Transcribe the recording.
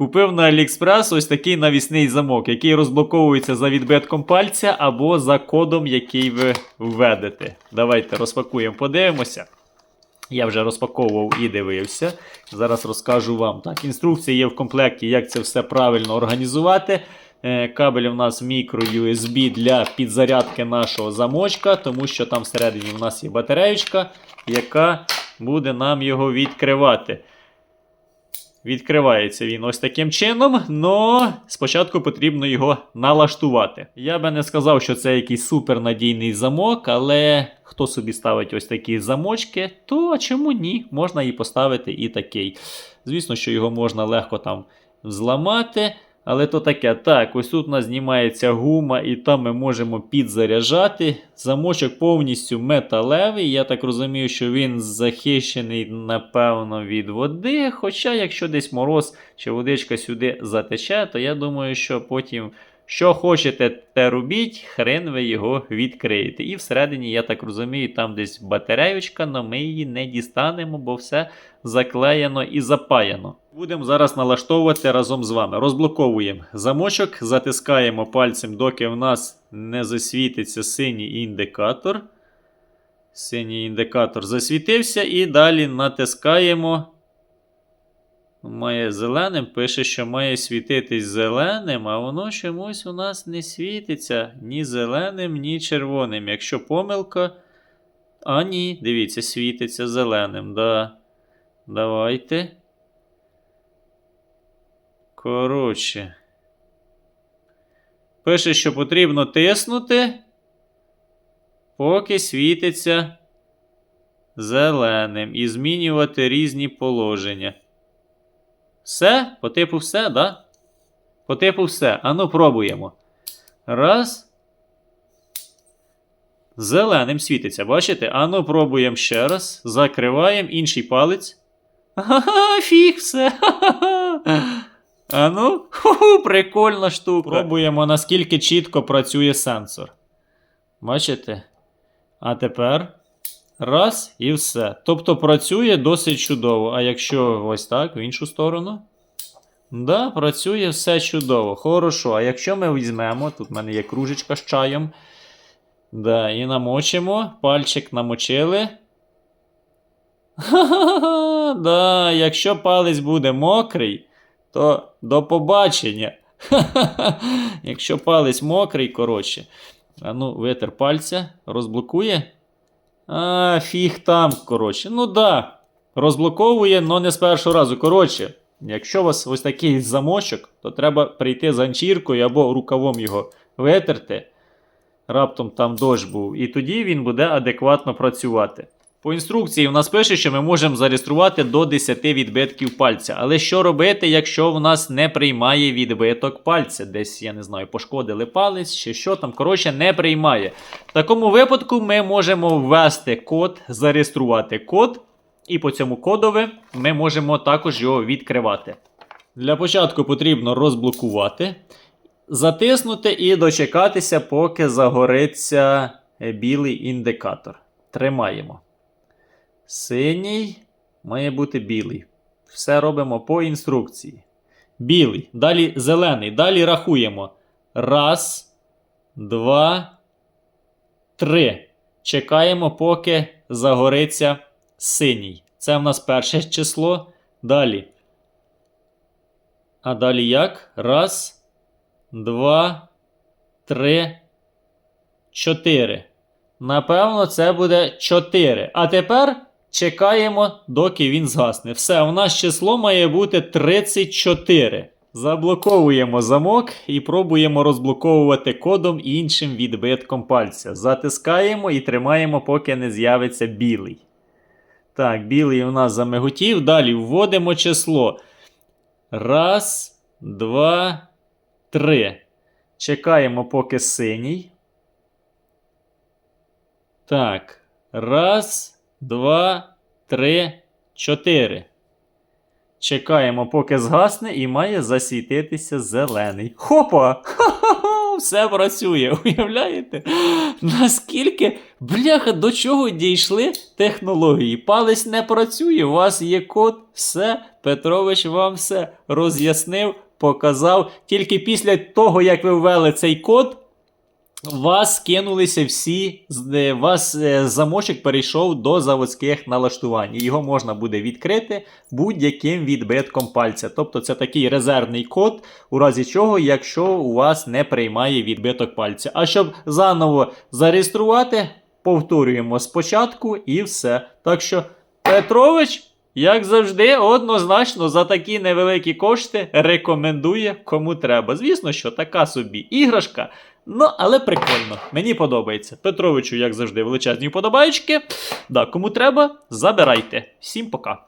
Купив на AliExpress ось такий навісний замок, який розблоковується за відбитком пальця або за кодом, який ви введете. Давайте розпакуємо, подивимося. Я вже розпаковував і дивився. Зараз розкажу вам. Так, інструкція є в комплекті, як це все правильно організувати. Е, Кабель у нас мікро USB для підзарядки нашого замочка, тому що там всередині у нас є батареєчка, яка буде нам його відкривати. Відкривається він ось таким чином, але спочатку потрібно його налаштувати. Я би не сказав, що це якийсь супернадійний замок, але хто собі ставить ось такі замочки, то чому ні? Можна і поставити і такий. Звісно, що його можна легко там зламати. Але то таке, так, ось тут у нас знімається гума, і там ми можемо підзаряджати. Замочок повністю металевий. Я так розумію, що він захищений, напевно, від води. Хоча, якщо десь мороз чи водичка сюди затече, то я думаю, що потім, що хочете, те робіть, хрен ви його відкриєте. І всередині, я так розумію, там десь батареючка, але ми її не дістанемо, бо все заклеєно і запаяно. Будемо зараз налаштовувати разом з вами. Розблоковуємо замочок, затискаємо пальцем, доки в нас не засвітиться синій індикатор. Синій індикатор засвітився, і далі натискаємо. Має зеленим, пише, що має світитись зеленим, а воно чомусь у нас не світиться ні зеленим, ні червоним. Якщо помилка. А ні, дивіться, світиться зеленим. Да. Давайте. Коротше. Пише, що потрібно тиснути, поки світиться зеленим і змінювати різні положення. Все? По типу все, да? По типу все. Ану, пробуємо. Раз. Зеленим світиться, бачите? Ану, пробуємо ще раз. Закриваємо інший палець. Ага, фіг все. Ха-ха-ха. А ну, ху-ху, прикольна штука. Пробуємо, наскільки чітко працює сенсор. Бачите? А тепер раз і все. Тобто працює досить чудово. А якщо ось так, в іншу сторону. Да, працює все чудово. Хорошо. А якщо ми візьмемо, тут в мене є кружечка з чаєм. Да, і намочимо. Пальчик намочили. Ха-ха-ха, да, якщо палець буде мокрий, то до побачення. Ха-ха-ха. Якщо палець мокрий, коротше. А ну, витер пальця, розблокує. А, фіг там, коротше. Ну да. Розблоковує, але не з першого разу. Коротше, якщо у вас ось такий замочок, то треба прийти з ганчіркою або рукавом його витерти. Раптом там дощ був, і тоді він буде адекватно працювати. По інструкції в нас пише, що ми можемо зареєструвати до 10 відбитків пальця. Але що робити, якщо в нас не приймає відбиток пальця? Десь, я не знаю, пошкодили палець чи що там. Коротше, не приймає. В такому випадку ми можемо ввести код, зареєструвати код, і по цьому кодові ми можемо також його відкривати. Для початку потрібно розблокувати, затиснути і дочекатися, поки загориться е, білий індикатор. Тримаємо. Синій має бути білий. Все робимо по інструкції. Білий. Далі зелений. Далі рахуємо. Раз, два, три. Чекаємо, поки загориться синій. Це в нас перше число. Далі. А далі як? Раз, два, три, чотири. Напевно, це буде 4. А тепер чекаємо, доки він згасне. Все, у нас число має бути 34. Заблоковуємо замок і пробуємо розблоковувати кодом іншим відбитком пальця. Затискаємо і тримаємо, поки не з'явиться білий. Так, білий у нас замиготів. Далі вводимо число. Раз, два, три. Чекаємо, поки синій. Так. Раз, два, три, чотири. Чекаємо, поки згасне, і має засвітитися зелений. Хопа! Ха-ха-ха! все працює. Уявляєте? Наскільки, бляха, до чого дійшли технології? Палець не працює, у вас є код, все, Петрович вам все роз'яснив, показав. Тільки після того, як ви ввели цей код, вас кинулися всі, е, вас е, замочок перейшов до заводських налаштувань. Його можна буде відкрити будь-яким відбитком пальця. Тобто це такий резервний код, у разі чого, якщо у вас не приймає відбиток пальця. А щоб заново зареєструвати, повторюємо спочатку і все. Так що, Петрович. Як завжди, однозначно за такі невеликі кошти рекомендує кому треба. Звісно, що така собі іграшка. Ну, але прикольно. Мені подобається. Петровичу, як завжди, величезні вподобаєчки. Да, кому треба, забирайте. Всім пока.